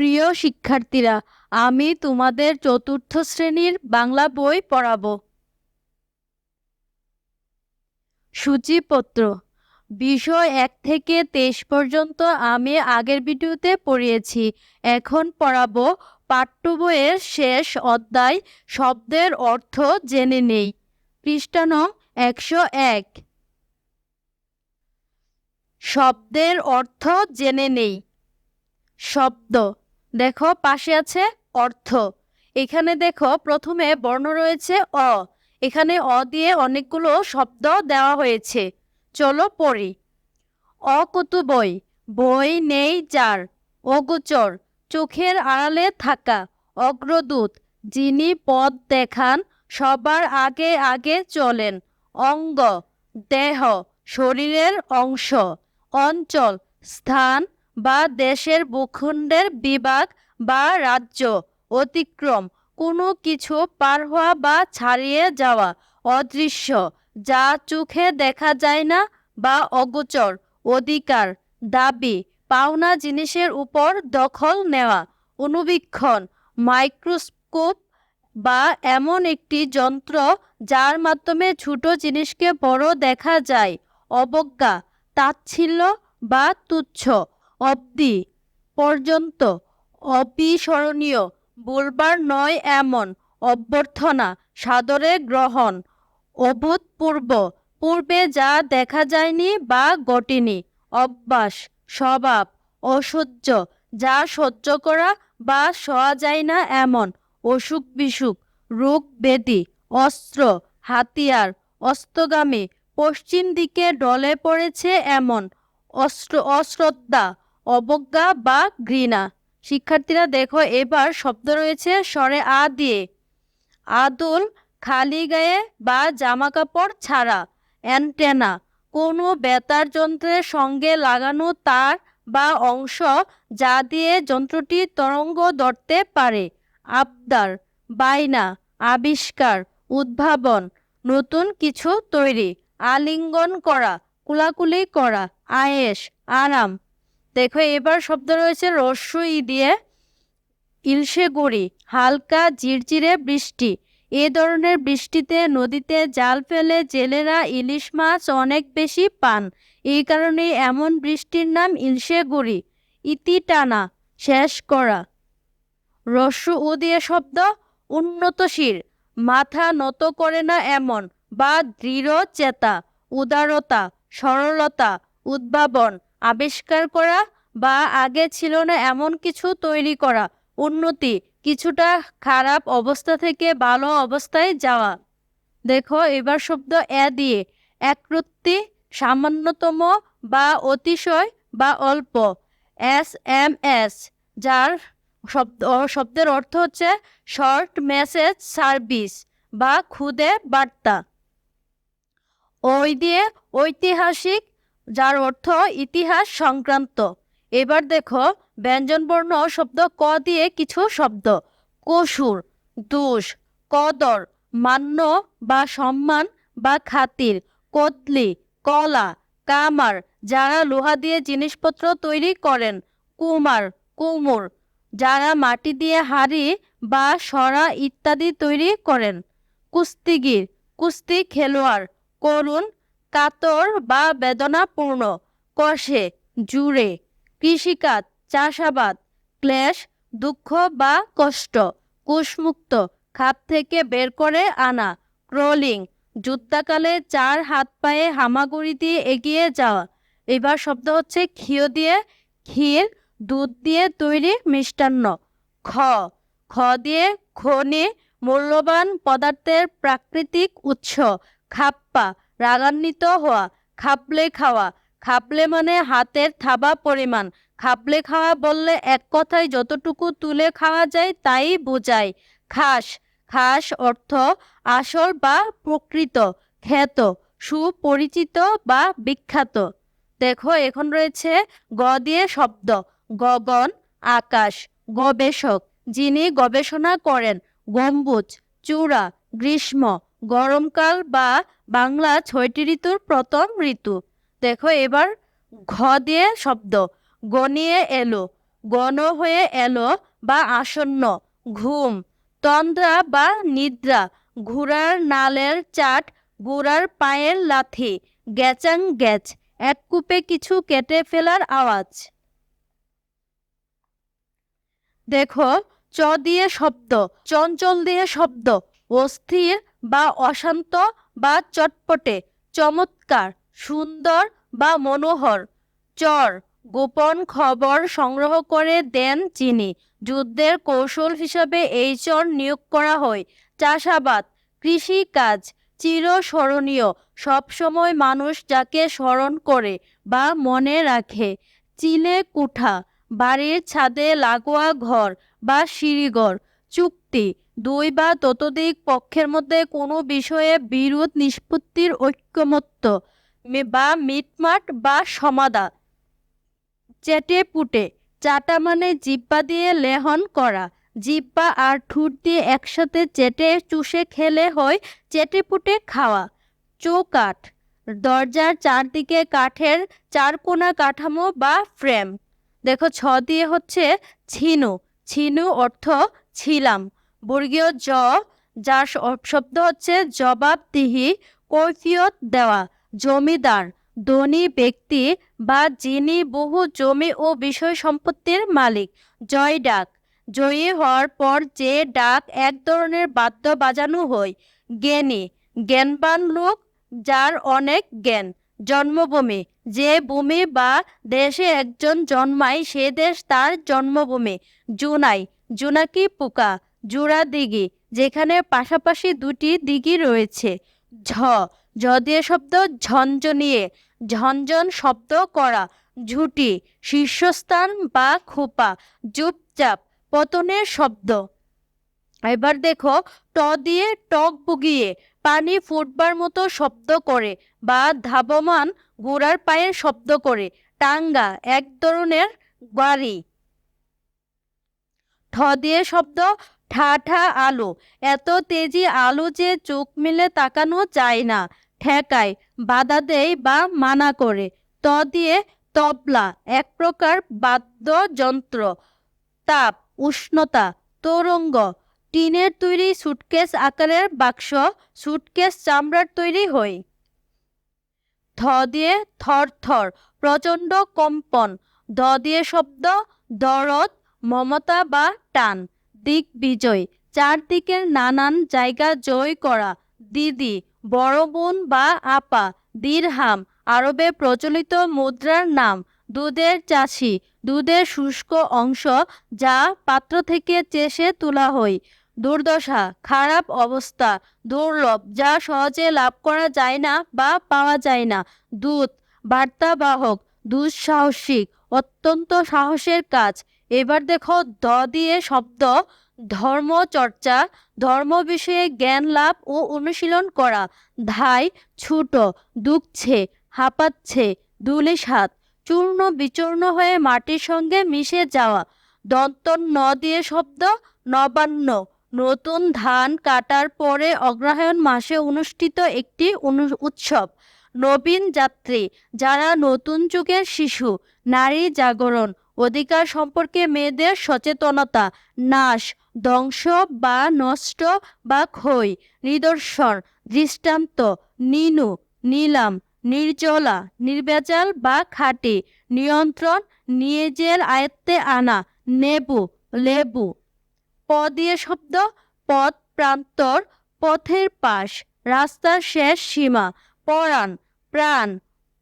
প্রিয় শিক্ষার্থীরা, আমি তোমাদের চতুর্থ শ্রেণির বাংলা বই পড়াবো। সূচিপত্র, বিষয় এক থেকে তেইশ পর্যন্ত আমি আগের ভিডিওতে পড়িয়েছি। এখন পড়াবো পাঠ্য বইয়ের শেষ অধ্যায়, শব্দের অর্থ জেনে নেই। পৃষ্ঠা নং একশো এক। শব্দের অর্থ জেনে নেই। শব্দ দেখো, পাশে আছে অর্থ। এখানে দেখো, প্রথমে বর্ণ রয়েছে অ। এখানে অ দিয়ে অনেকগুলো শব্দ দেওয়া হয়েছে। চলো পড়ি। অকুতু বই বই নেই যার। অগোচর, চোখের আড়ালে থাকা। অগ্রদূত, যিনি পথ দেখান, সবার আগে আগে চলেন। অঙ্গ, দেহ, শরীরের অংশ। অঞ্চল, স্থান বা দেশের ভূখণ্ডের বিভাগ বা রাজ্য অতিক্রম কোনো কিছু পার হওয়া বা ছাড়িয়ে যাওয়া অদৃশ্য যা চোখে দেখা যায় না বা অগোচর অধিকার, দাবি, পাওনা জিনিসের উপর দখল নেওয়া, অনুবীক্ষণ, মাইক্রোস্কোপ বা এমন একটি যন্ত্র যার মাধ্যমে ছোট জিনিসকে বড় দেখা যায়, অবজ্ঞা, তাচ্ছিল্য বা তুচ্ছ। অবধি পর্যন্ত অবিস্মরণীয়। বলবার নয় এমন অভ্যর্থনা সাদরে গ্রহণ। অভূতপূর্ব। পূর্বে যা দেখা যায়নি বা ঘটেনি। অভ্যাস, স্বভাব অসহ্য। যা সহ্য করা বা সওয়া যায় না এমন অসুখ বিসুখ, রোগ ব্যাধি, অস্ত্র, হাতিয়ার অস্তগামী পশ্চিম দিকে ডলে পড়েছে এমন অস্ত্র অশ্রদ্ধা অবজ্ঞা বা ঘৃণা। শিক্ষার্থীরা দেখো, এবার শব্দ রয়েছে স্বরে আ দিয়ে। আদুল, খালি গায়ে বা জামা কাপড় ছাড়া, অ্যান্টেনা। কোনো বেতার যন্ত্রের সঙ্গে লাগানো তার বা অংশ যা দিয়ে যন্ত্রটি তরঙ্গ ধরতে পারে। আবদার, বায়না, আবিষ্কার, উদ্ভাবন, নতুন কিছু তৈরি, আলিঙ্গন করা, কুলাকুলি করা, আয়েশ, আরাম। দেখো, এবার শব্দ রয়েছে রস্যই দিয়ে। ইলশে গুড়ি, হালকা জিরজিরে বৃষ্টি। এ ধরনের বৃষ্টিতে নদীতে জাল ফেলে জেলেরা ইলিশ মাছ অনেক বেশি পান। এই কারণে এমন বৃষ্টির নাম ইলশে গুড়ি। ইতি টানা, শেষ করা। রস্য উ দিয়ে শব্দ উন্নতশীল মাথা নত করে না এমন, বা দৃঢ় চেতা, উদারতা, সরলতা, উদ্ভাবন। আবিষ্কার করা বা আগে ছিল না এমন কিছু তৈরি করা, উন্নতি, কিছুটা খারাপ অবস্থা থেকে ভালো অবস্থায় যাওয়া। দেখো, এবার শব্দ এ দিয়ে, একরত্তি, সামান্যতম বা অতিশয় বা অল্প, এস এম এস, যার শব্দ শব্দের অর্থ হচ্ছে শর্ট মেসেজ সার্ভিস বা খুদে বার্তা। ওই দিয়ে ঐতিহাসিক যার অর্থ ইতিহাস সংক্রান্ত। এবার দেখো, ব্যঞ্জনবর্ণ শব্দ ক দিয়ে কিছু শব্দ। কসুর, দোষ, কদর, মান্য বা সম্মান বা খাতির কতলি কলা, কামার, যারা লোহা দিয়ে জিনিসপত্র তৈরি করেন, কুমার, কুমুর, যারা মাটি দিয়ে হাড়ি বা সরা ইত্যাদি তৈরি করেন, কুস্তিগির, কুস্তি খেলোয়াড়, করুণ কাতর বা বেদনাপূর্ণ, কষে, জুড়ে, কৃষিকাজ, চাষাবাদ, ক্লেশ, দুঃখ বা কষ্ট কুশমুক্ত খাপ থেকে বের করে আনা, ক্রলিং, যুদ্ধাকালে চার হাত পায়ে হামাগুড়ি দিয়ে এগিয়ে যাওয়া। এবার শব্দ হচ্ছে ক্ষীয় দিয়ে ক্ষীর দুধ দিয়ে তৈরি মিষ্টান্ন। খ খ দিয়ে খনি, মূল্যবান পদার্থের প্রাকৃতিক উৎস, খাপ্পা রাগান্বিত হওয়া খাপলে খাওয়া খাপলে মানে হাতের থাবা পরিমাণ খাপলে খাওয়া বললে এক কথায় যতটুকু তুলে খাওয়া যায় তাই বোঝায় খাস। খাস অর্থ আসল বা প্রকৃত, খ্যাত, সুপরিচিত বা বিখ্যাত। দেখো, এখন রয়েছে গ দিয়ে শব্দ। গগন, আকাশ, গবেষক। যিনি গবেষণা করেন, গম্বুজ, চূড়া, গ্রীষ্ম গরমকাল বা বাংলা ছয়টি ঋতুর প্রথম ঋতু। দেখো এবার ঘ দিয়ে শব্দ। গনিয়ে এলো। গণ হয়ে এলো বা আসন্ন। ঘুম। তন্দ্রা বা নিদ্রা। ঘোড়ার নালের চাট, গোড়ার পায়ের লাথি। গ্যাচাং গ্যাচ। এক কূপে কিছু কেটে ফেলার আওয়াজ। দেখো, চ দিয়ে শব্দ। চঞ্চল দিয়ে শব্দ। অস্থির বা অশান্ত বা চটপটে, চমৎকার, সুন্দর বা মনোহর। চর, গোপন খবর সংগ্রহ করে দেন যিনি। যুদ্ধের কৌশল হিসাবে এই চর নিয়োগ করা হয়। চাষাবাদ কৃষি কাজ চিরস্মরণীয়, সবসময় মানুষ যাকে স্মরণ করে বা মনে রাখে। চিলে কুঠা, বাড়ির ছাদে লাগোয়া ঘর বা সিঁড়িঘর, চুক্তি দুই বা ততোধিক পক্ষের মধ্যে কোনো বিষয়ে বিরোধ নিষ্পত্তির ঐক্যমত্য বা মিটমাট বা সমাধা চেটে পুটে, চাটা মানে জিব্বা দিয়ে লেহন করা। জিব্বা আর ঠুট দিয়ে একসাথে চেটে চুষে খেলে হয় চেটে পুটে খাওয়া। চৌকাঠ, দরজার চারদিকে কাঠের চারকোনা কাঠামো বা ফ্রেম। দেখো, ছ দিয়ে হচ্ছে ছিনু। ছিনু অর্থ ছিলাম। বর্গীয় জ, যার শব্দ হচ্ছে জবাবদিহি কৈফিয়ত দেওয়া, জমিদার, ধনী ব্যক্তি বা যিনি বহু জমি ও বিষয় সম্পত্তির মালিক। জয় ডাক, জয়ী হওয়ার পর যে ডাক এক ধরনের বাদ্য বাজানো হয়, জ্ঞানী, জ্ঞানবান লোক, যার অনেক জ্ঞান, জন্মভূমি, যে ভূমি বা দেশে একজন জন্মায় সে দেশ তার জন্মভূমি, জুনাই, জুনাকি পোকা জোড়া দিঘি, যেখানে পাশাপাশি দুটি দিঘি রয়েছে। ঝ ঝ দিয়ে শব্দ ঝঞ্ঝনিয়ে ঝনঝন শব্দ করা, ঝুটি, শীর্ষস্থান বা খোপা, চুপচাপ, পতনের শব্দ। এবার দেখো, ট দিয়ে টক বুগিয়ে, পানি ফুটবার মতো শব্দ করে বা ধাবমান ঘোড়ার পায়ের শব্দ করে, টাঙ্গা, এক ধরনের গাড়ি। ঠ দিয়ে শব্দ ঠা ঠা আলো। এত তেজি আলো যে চোখ মিলে তাকানো যায় না। ঠেকায়, বাধা দেয় বা মানা করে। ত দিয়ে তবলা, এক প্রকার বাদ্যযন্ত্র। তাপ, উষ্ণতা, তরঙ্গ। টিনের তৈরি সুটকেস আকারের বাক্স সুটকেস চামড়ার তৈরি হয় ধ দিয়ে থর থর, প্রচণ্ড কম্পন। ধ দিয়ে শব্দ, দরদ, মমতা বা টান। দিক বিজয়, চারদিকের নানান জায়গা জয় করা। দিদি, বড় বোন বা আপা, দিরহাম, আরবে প্রচলিত মুদ্রার নাম, দুধের চাষি, দুধের শুষ্ক অংশ যা পাত্র থেকে চেষে তোলা হয় দুর্দশা, খারাপ অবস্থা, দুর্লভ, যা সহজে লাভ করা যায় না বা পাওয়া যায় না। দূত, বার্তাবাহক, দুঃসাহসিক, অত্যন্ত সাহসের কাজ। এবার দেখো দ দিয়ে শব্দ ধর্মচর্চা ধর্ম বিষয়ে জ্ঞান লাভ ও অনুশীলন করা। ধাই, ছোট, দুঃখছে, হাঁপাচ্ছে দুলিশ সাত চূর্ণ বিচূর্ণ হয়ে মাটির সঙ্গে মিশে যাওয়া। দন্ত ন দিয়ে শব্দ, নবান্ন, নতুন ধান কাটার পরে অগ্রহায়ণ মাসে অনুষ্ঠিত একটি উৎসব। নবীন যাত্রী, যারা নতুন যুগের শিশু, নারী জাগরণ অধিকার সম্পর্কে মেয়েদের সচেতনতা, নাশ, ধ্বংস বা নষ্ট বা ক্ষয়, নিদর্শন, দৃষ্টান্ত, নিনু, নিলাম, নির্জলা, নির্বেজাল বা খাঁটি, নিয়ন্ত্রণ নিজের আয়ত্তে আনা, নেবু, লেবু। প দিয়ে শব্দ, পথ, প্রান্তর, পথের পাশ, রাস্তার শেষ সীমা, পরাণ, প্রাণ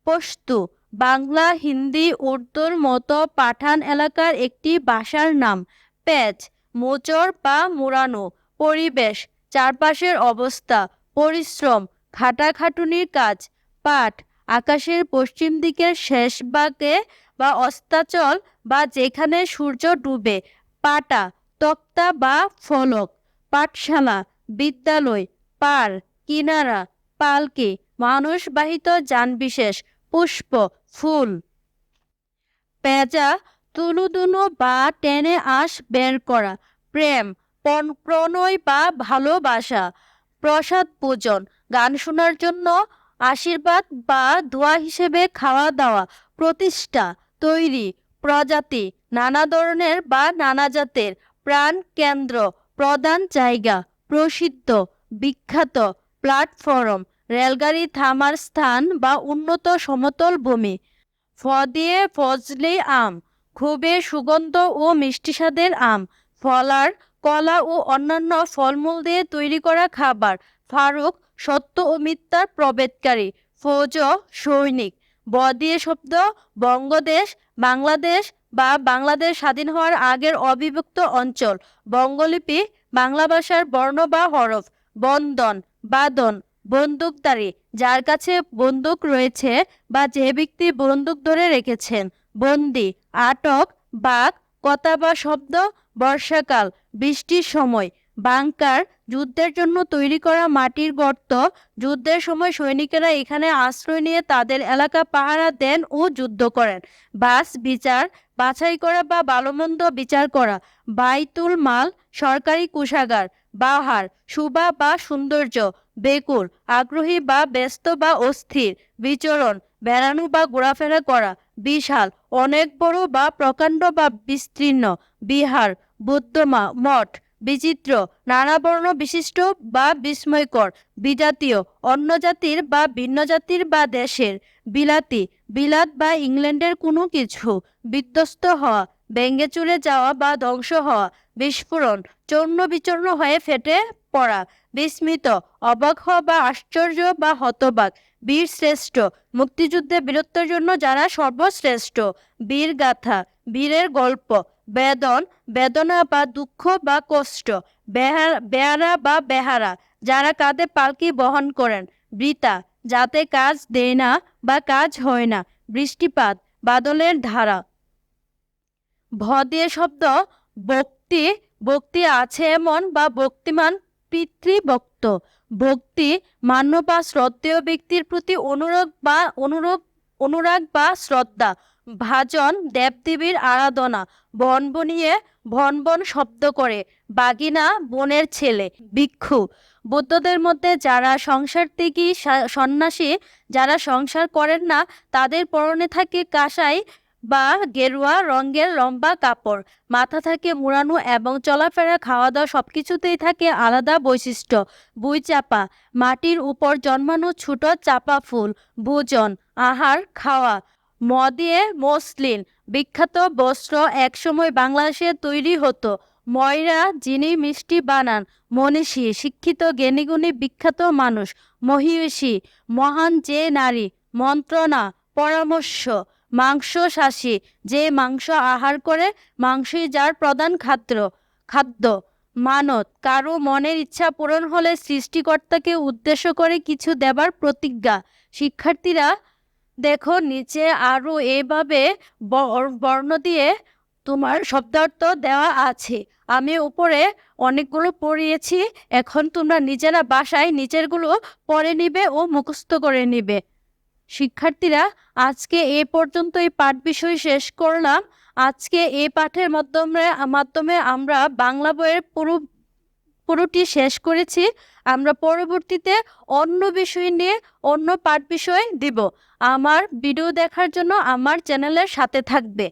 পশতু বাংলা, হিন্দি, উর্দুর মতো পাঠান এলাকার একটি ভাষার নাম প্যাচ মোচর বা মোড়ানো। পরিবেশ, চারপাশের অবস্থা, পরিশ্রম, খাটাখাটুনির কাজ, পাঠ, আকাশের পশ্চিম দিকের শেষ ভাগে বা অস্তাচল বা যেখানে সূর্য ডুবে, পাটা, তক্তা বা ফলক, পাঠশালা, বিদ্যালয় পার কিনারা, পালকি, মানুষবাহিত যানবিশেষ, পুষ্প ফুল। পেঁজা তুলুদুনু বা টেনে আঁশ বের করা। প্রেম প্রণয় বা ভালোবাসা। প্রসাদ পূজন, গান শোনার জন্য আশীর্বাদ বা দোয়া হিসেবে খাওয়া দাওয়া। প্রতিষ্ঠা, তৈরি, প্রজাতি, নানা ধরনের বা নানা জাতের। প্রাণ কেন্দ্র, প্রধান জায়গা, প্রসিদ্ধ, বিখ্যাত, প্ল্যাটফর্ম রেলগাড়ি থামার স্থান বা উন্নত সমতল ভূমি। ফ দিয়ে ফজলি আম খুবই সুগন্ধ ও মিষ্টি স্বাদের আম, ফলার, কলা ও অন্যান্য ফলমূল দিয়ে তৈরি করা খাবার, ফারুক, সত্য ও মিথ্যার প্রভেদকারী ফৌজ, সৈনিক। ব দিয়ে শব্দ, বঙ্গদেশ, বাংলাদেশ বা বাংলাদেশ স্বাধীন হওয়ার আগের অবিভক্ত অঞ্চল, বঙ্গলিপি, বাংলা ভাষার বর্ণ বা হরফ, বন্দন, বাদন। বন্দুকধারী যার কাছে বন্দুক রয়েছে বা যে ব্যক্তি বন্দুক ধরে রেখেছেন, বন্দি, আটক, বাঘ, কথা বা শব্দ, বর্ষাকাল, বৃষ্টির সময়, বাংকার, যুদ্ধের জন্য তৈরি করা মাটির গর্ত, যুদ্ধের সময় সৈনিকেরা এখানে আশ্রয় নিয়ে তাদের এলাকা পাহারা দেন ও যুদ্ধ করেন। বাস, বিচার, বাছাই করা বা ভালোমন্দ বিচার করা, বাইতুল মাল, সরকারি কোষাগার, বাহার শুভা বা সৌন্দর্য বেকুল আগ্রহী বা ব্যস্ত বা অস্থির, বিচরণ, বেড়ানো বা ঘোরাফেরা করা, বিশাল, অনেক বড় বা প্রকাণ্ড বা বিস্তীর্ণ, বিহার, বুদ্ধমা, মঠ, বিচিত্র, নানা বর্ণ বিশিষ্ট বা বিস্ময়কর, বিজাতীয়, অন্য জাতির বা ভিন্ন জাতির বা দেশের, বিলাতি, বিলাত বা ইংল্যান্ডের কোনো কিছু, বিধ্বস্ত হওয়া, ব্যঙ্গে চুরে যাওয়া বা ধ্বংস হওয়া, বিস্ফোরণ, চূর্ণ বিচূর্ণ হয়ে ফেটে পড়া। বিস্মিত, অবাক হওয়া বা আশ্চর্য বা হতবাক। বীর শ্রেষ্ঠ, মুক্তিযুদ্ধে বীরত্বের জন্য যারা সর্বশ্রেষ্ঠ। বীর গাথা, বীরের গল্প। বেদন, বেদনা বা দুঃখ বা কষ্ট। বেহারা বা বেহারা, যারা কাঁধে পালকি বহন করেন। বৃতা যাতে কাজ দেয় না বা কাজ হয় না। বৃষ্টিপাত, বাদলের ধারা। ভ দিয়ে শব্দ, ভক্তি ভক্তি আছে এমন বা ভক্তিমান পিতৃভক্ত। ভক্তি মান্য বা শ্রদ্ধেয় ব্যক্তির প্রতি অনুরাগ বা অনুরাগ অনুরাগ বা শ্রদ্ধা, ভাজন, দেবদেবীর আরাধনা বন বনিয়ে ভন বন শব্দ করে, বাগিনা, বনের ছেলে, ভিক্ষু। বৌদ্ধদের মধ্যে যারা সংসার থেকে সন্ন্যাসী, যারা সংসার করেন না, তাদের পরনে থাকে কাঁসাই বা গেরুয়া, রঙের লম্বা কাপড়। মাথা থাকে মুড়ানো এবং চলাফেরা খাওয়া দাওয়া সব কিছুতেই থাকে আলাদা বৈশিষ্ট্য। বুই চাপা, মাটির উপর জন্মানো ছোট চাপা ফুল, ভোজন, আহার, খাওয়া। মদিয়ে মসলিন, বিখ্যাত বস্ত্র একসময় বাংলাদেশে তৈরি হতো। ময়রা, যিনি মিষ্টি বানান, মনীষী, শিক্ষিত, জ্ঞানীগুণী, বিখ্যাত মানুষ, মহিষী, মহান যে নারী, মন্ত্রণা, পরামর্শ। মাংস শাসী, যে মাংস আহার করে মাংসই যার প্রধান খাদ্য খাদ্য। মানত, কারও মনের ইচ্ছা পূরণ হলে সৃষ্টিকর্তাকে উদ্দেশ্য করে কিছু দেবার প্রতিজ্ঞা। শিক্ষার্থীরা, দেখো, নিচে আরও এভাবে বর্ণ দিয়ে তোমার শব্দার্থ দেওয়া আছে। আমি উপরে অনেকগুলো পড়িয়েছি, এখন তোমরা নিজেরা বাসায় নিচেরগুলো পড়ে নিবে ও মুখস্থ করে নিবে। শিক্ষার্থীরা, আজকে এ পর্যন্ত এই পাঠ বিষয় শেষ করলাম। আজকে এ পাঠের মাধ্যমে মাধ্যমে আমরা বাংলা বইয়ের পুরো, পুরোটি শেষ করেছি। আমরা পরবর্তীতে অন্য বিষয় নিয়ে, অন্য পাঠ বিষয় দিব। আমার ভিডিও দেখার জন্য আমার চ্যানেলের সাথে থাকবে।